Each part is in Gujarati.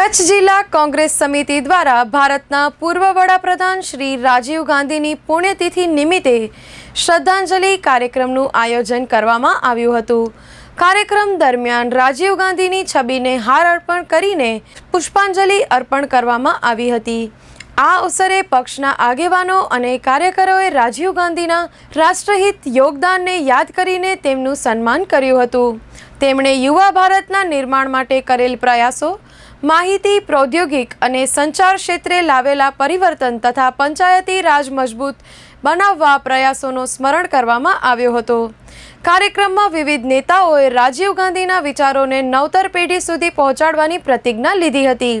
કચ્છ જિલ્લા કોંગ્રેસ સમિતિ દ્વારા ભારતના પૂર્વ વડાપ્રધાન શ્રી રાજીવ ગાંધીની પુણ્યતિથિ નિમિત્તે શ્રદ્ધાંજલિ કાર્યક્રમનું આયોજન કરવામાં આવ્યું હતું. કાર્યક્રમ દરમિયાન રાજીવ ગાંધીની છબીને હાર અર્પણ કરીને પુષ્પાંજલિ અર્પણ કરવામાં આવી હતી. આ અવસરે પક્ષના આગેવાનો અને કાર્યકરોએ રાજીવ ગાંધીના રાષ્ટ્રહિત યોગદાનને યાદ કરીને તેમનું સન્માન કર્યું હતું. તેમણે યુવા ભારતના નિર્માણ માટે કરેલ પ્રયાસો માહિતી, પ્રૌદ્યોગિક અને સંચાર ક્ષેત્રે લાવેલા પરિવર્તન તથા પંચાયતી રાજ મજબૂત બનાવવા પ્રયાસોનો સ્મરણ કરવામાં આવ્યો હતો. કાર્યક્રમમાં વિવિધ નેતાઓએ રાજીવ ગાંધીના વિચારોને નવતર પેઢી સુધી પહોંચાડવાની પ્રતિજ્ઞા લીધી હતી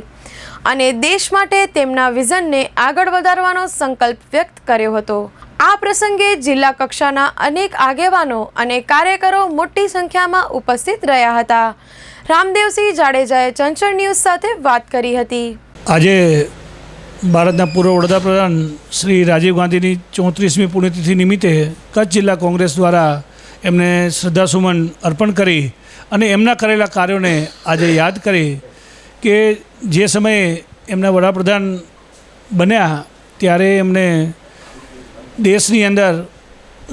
અને દેશ માટે તેમના વિઝનને આગળ વધારવાનો સંકલ્પ વ્યક્ત કર્યો હતો. આ પ્રસંગે જિલ્લા કક્ષાના અનેક આગેવાનો અને કાર્યકરો મોટી સંખ્યામાં ઉપસ્થિત રહ્યા હતા. રામદેવસિંહ જાડેજાએ ચંચળ ન્યૂઝ સાથે વાત કરી હતી. આજે ભારતના પૂર્વ વડાપ્રધાન શ્રી રાજીવ ગાંધીની ચોત્રીસમી પુણ્યતિથિ નિમિત્તે કચ્છ જિલ્લા કોંગ્રેસ દ્વારા એમને શ્રદ્ધાસુમન અર્પણ કરી અને એમના કરેલા કાર્યોને આજે યાદ કરી કે જે સમયે એમના વડાપ્રધાન બન્યા ત્યારે એમને દેશની અંદર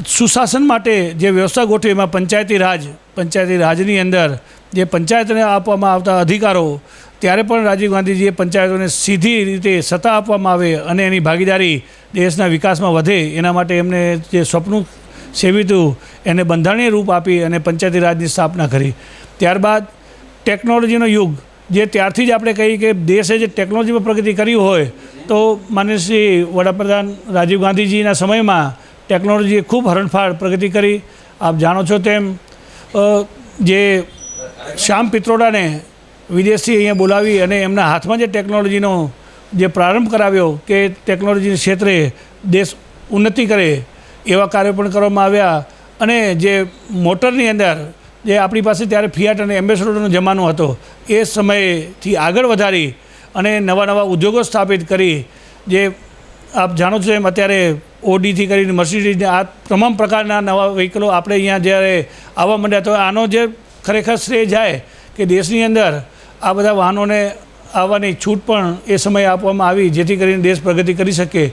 સુશાસન માટે જે વ્યવસ્થા ગોઠવી એમાં પંચાયતી રાજ, પંચાયતી રાજની અંદર જે પંચાયતને આપવામાં આવતા અધિકારો, ત્યારે પણ રાજીવ ગાંધીજીએ પંચાયતોને સીધી રીતે સત્તા આપવામાં આવે અને એની ભાગીદારી દેશના વિકાસમાં વધે, એના માટે એમને જે સ્વપ્નું સેવ્યું એને બંધારણીય રૂપ આપી અને પંચાયતી રાજની સ્થાપના કરી. ત્યારબાદ ટેકનોલોજીનો યુગ, જે ત્યારથી જ આપણે કહીએ કે દેશે જે ટેકનોલોજીમાં પ્રગતિ કરી હોય, તો માન્ય શ્રી વડાપ્રધાન રાજીવ ગાંધીજીના સમયમાં ટેકનોલોજીએ ખૂબ હરણફાળ પ્રગતિ કરી. આપ જાણો છો તેમ જે શ્યામ પિત્રોડાને વિદેશથી અહીંયા બોલાવી અને એમના હાથમાં જે ટેકનોલોજીનો જે પ્રારંભ કરાવ્યો કે ટેકનોલોજી ક્ષેત્રે દેશ ઉન્નતિ કરે એવા કાર્યો પણ કરવામાં આવ્યા અને જે મોટરની અંદર જે આપણી પાસે ત્યારે ફિયાટ અને એમ્બેસેડરનો જમાનો હતો, એ સમયથી આગળ વધારી અને નવા નવા ઉદ્યોગો સ્થાપિત કરી. જે આપ જાણો છો એમ અત્યારે ઓડીથી કરીને મર્સિડીઝ આ તમામ પ્રકારના નવા વ્હીકલો આપણે અહીંયા જ્યારે આવવા માંડ્યા તો આનો જે ખરેખર શ્રેય જાય કે દેશની અંદર આ બધા વાહનોને આવવાની છૂટ પણ એ સમયે આપવામાં આવી, જેથી કરીને દેશ પ્રગતિ કરી શકે.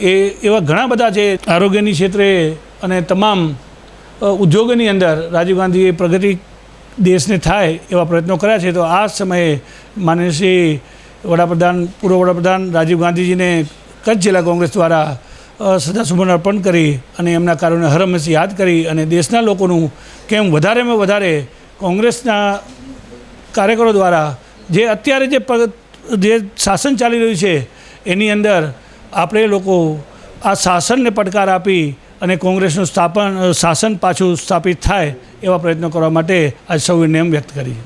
એ, એવા ઘણા બધા છે આરોગ્યની ક્ષેત્રે અને તમામ ઉદ્યોગોની અંદર રાજીવ ગાંધીએ પ્રગતિ દેશને થાય એવા પ્રયત્નો કર્યા છે, તો આ સમયે માનનીય શ્રી વડાપ્રધાન, પૂર્વ વડાપ્રધાન રાજીવ ગાંધીજીને કચ્છ જિલ્લા કોંગ્રેસ દ્વારા સદાસુમન અર્પણ કરી અને એમના કાર્યોને હર યાદ કરી અને દેશના લોકોનું કેમ વધારેમાં વધારે કોંગ્રેસના કાર્યકરો દ્વારા જે અત્યારે જે જે શાસન ચાલી રહ્યું છે, એની અંદર આપણે લોકો આ શાસનને પડકાર આપી અને કોંગ્રેસનું સ્થાપન શાસન પાછું સ્થાપિત થાય એવા પ્રયત્નો કરવા માટે આજ સૌએ નેમ વ્યક્ત કરી.